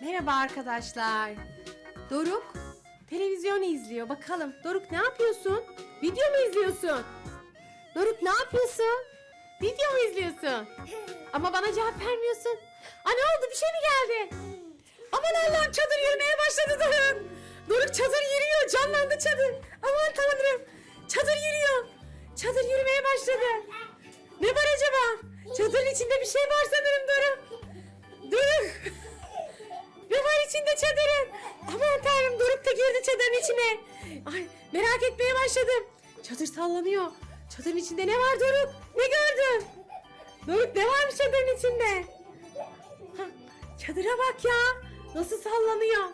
Merhaba arkadaşlar. Doruk televizyon izliyor. Bakalım Doruk ne yapıyorsun? Video mu izliyorsun? Doruk ne yapıyorsun? Video mu izliyorsun? Ama bana cevap vermiyorsun. Aa ne oldu? Bir şey mi geldi? Aman Allah'ım çadır yürümeye başladı Doruk. Doruk çadır yürüyor. Canlandı çadır. Aman tanrım. Çadır yürüyor. Çadır yürümeye başladı. Ne var acaba? Çadırın içinde bir şey var sanırım Doruk. İçinde çadırın? Aman tanrım Doruk da girdi çadırın içine. Ay merak etmeye başladım. Çadır sallanıyor. Çadırın içinde ne var Doruk? Ne gördün? Doruk ne varmış çadırın içinde? Hah, çadıra bak ya. Nasıl sallanıyor.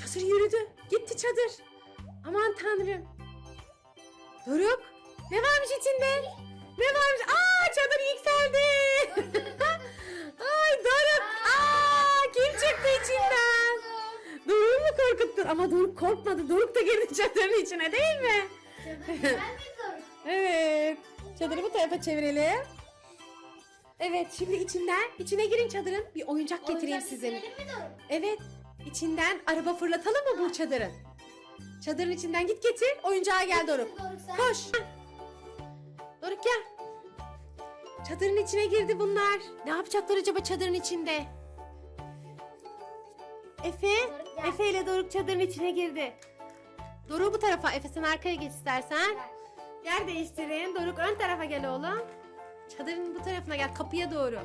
Çadır yürüdü. Gitti çadır. Aman tanrım. Doruk ne varmış içinde? Ne varmış? Aa çadır yükseldi. Ay Doruk. Aa kim çıktı içinden? Doruk mu Ama Doruk korkmadı. Doruk da girdi çadırın içine değil mi? Evet. Çadırı bu tarafa çevirelim. Evet şimdi içinden içine girin çadırın. Bir oyuncak getireyim sizin. Evet. içinden araba fırlatalım mı bu çadırın? Çadırın içinden git getir. Oyuncağa gel Doruk. Koş. Doruk gel. Çadırın içine girdi bunlar. Ne yapacaklar acaba çadırın içinde? Efe. Efe ile Doruk çadırın içine girdi. Doruk bu tarafa, Efe sen arkaya geç istersen. Yer değiştirin. Doruk ön tarafa gel oğlum. Çadırın bu tarafına gel, kapıya doğru.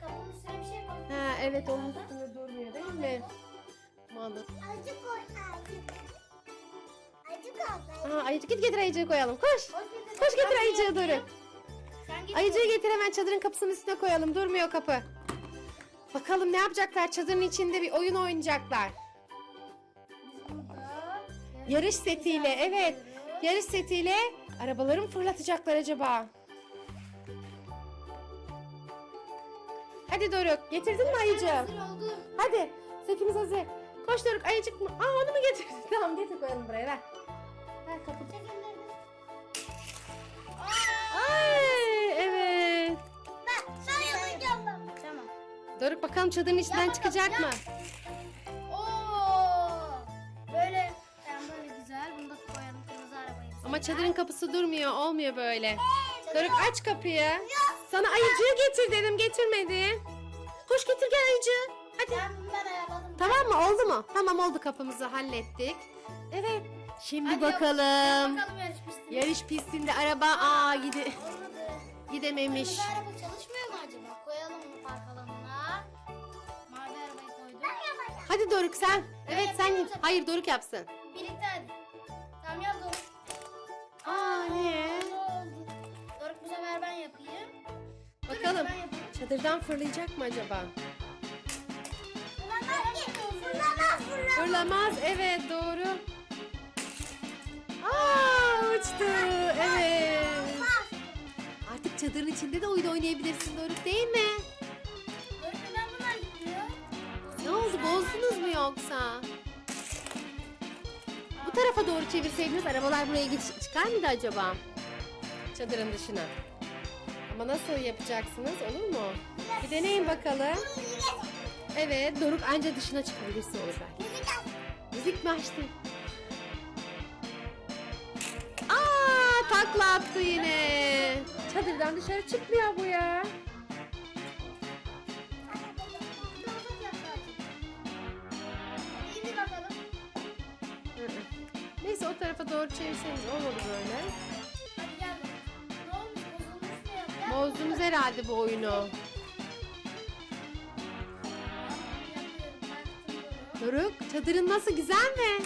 Kapının üstüne bir şey koy. Ha evet onun üstünde durmuyor değil mi? Mantık. Acı koy acı. Acı koy. Aa, ayıcık git getir ayıcığı koyalım. Koş. Koş getir ayıcığı Doruk. Sen git. Ayıcığı getir hemen çadırın kapısının üstüne koyalım. Durmuyor kapı. Bakalım ne yapacaklar? Çadırın içinde bir oyun oynayacaklar. Yarış setiyle evet. Yarış setiyle arabaları mı fırlatacaklar acaba? Hadi Doruk getirdin mi oldu. Hadi setimiz hazır. Koş Doruk ayıcık mı? Aa onu mu getirdin? Tamam getir koyalım buraya ver. Ver kapı. Ay evet. Ben, ben yapacağım. Tamam. Doruk bakalım çadırın içinden çıkacak mı? Ama çadırın kapısı durmuyor. Olmuyor böyle. Doruk aç kapıyı. Sana ayıcığı getir dedim getirmedin. Koş getir gel ayıcığı. Hadi. Ben ayarladım. Tamam mı oldu mu? Tamam oldu kapımızı hallettik. Evet. Şimdi Hadi bakalım. Bakalım yarış pistine. Yarış pistinde araba aa Olmadı. gidememiş. Kırmızı araba çalışmıyor mu acaba? Koyalım bunu park alanına. Mavi arabayı yapacağım. Hadi Doruk sen. Evet sen. Hayır Doruk yapsın. Bakalım. Çadırdan fırlayacak mı acaba? Fırlamaz ki. Fırlamaz fırlamaz. Fırlamaz evet doğru. Aa uçtu evet. Artık çadırın içinde de oyun oynayabilirsin Doruk değil mi? Doruk neden bunlar gidiyor? Ne oldu bozdunuz mu yoksa? Bu tarafa doğru çevirseydiniz arabalar buraya geç- çıkar mıydı acaba? Çadırın dışına. Ama nasıl yapacaksınız olur mu? Bir deneyin bakalım. Evet Doruk anca dışına çıkabilirsin oradan. Müzik mi açtın? Aa takla attı yine. Çadırdan dışarı çıkmıyor bu ya. Neyse o tarafa doğru çevirseniz olmadı böyle. Bozdunuz herhalde bu oyunu. Doruk çadırın nasıl güzel mi?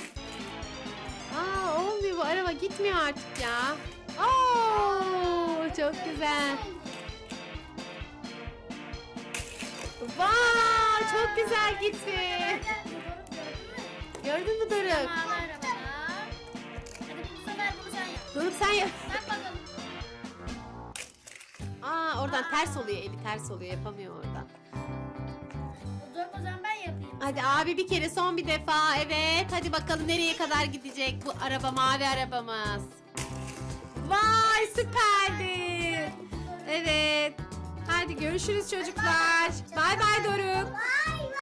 Aa olmuyor bu araba gitmiyor artık ya. Oo çok güzel. Vay çok güzel gitti. Gördün mü? Doruk? Mavi arabada. Hadi bu sefer bunu sen yap. Doruk sen yap. Bak bakalım. Oradan ters oluyor eli ters oluyor yapamıyor oradan. Doruk o zaman ben yapayım. Hadi abi bir kere son bir defa evet hadi bakalım nereye kadar gidecek bu araba mavi arabamız. Vay süperdi. Evet. Hadi görüşürüz çocuklar. Bay bay Doruk. Bye.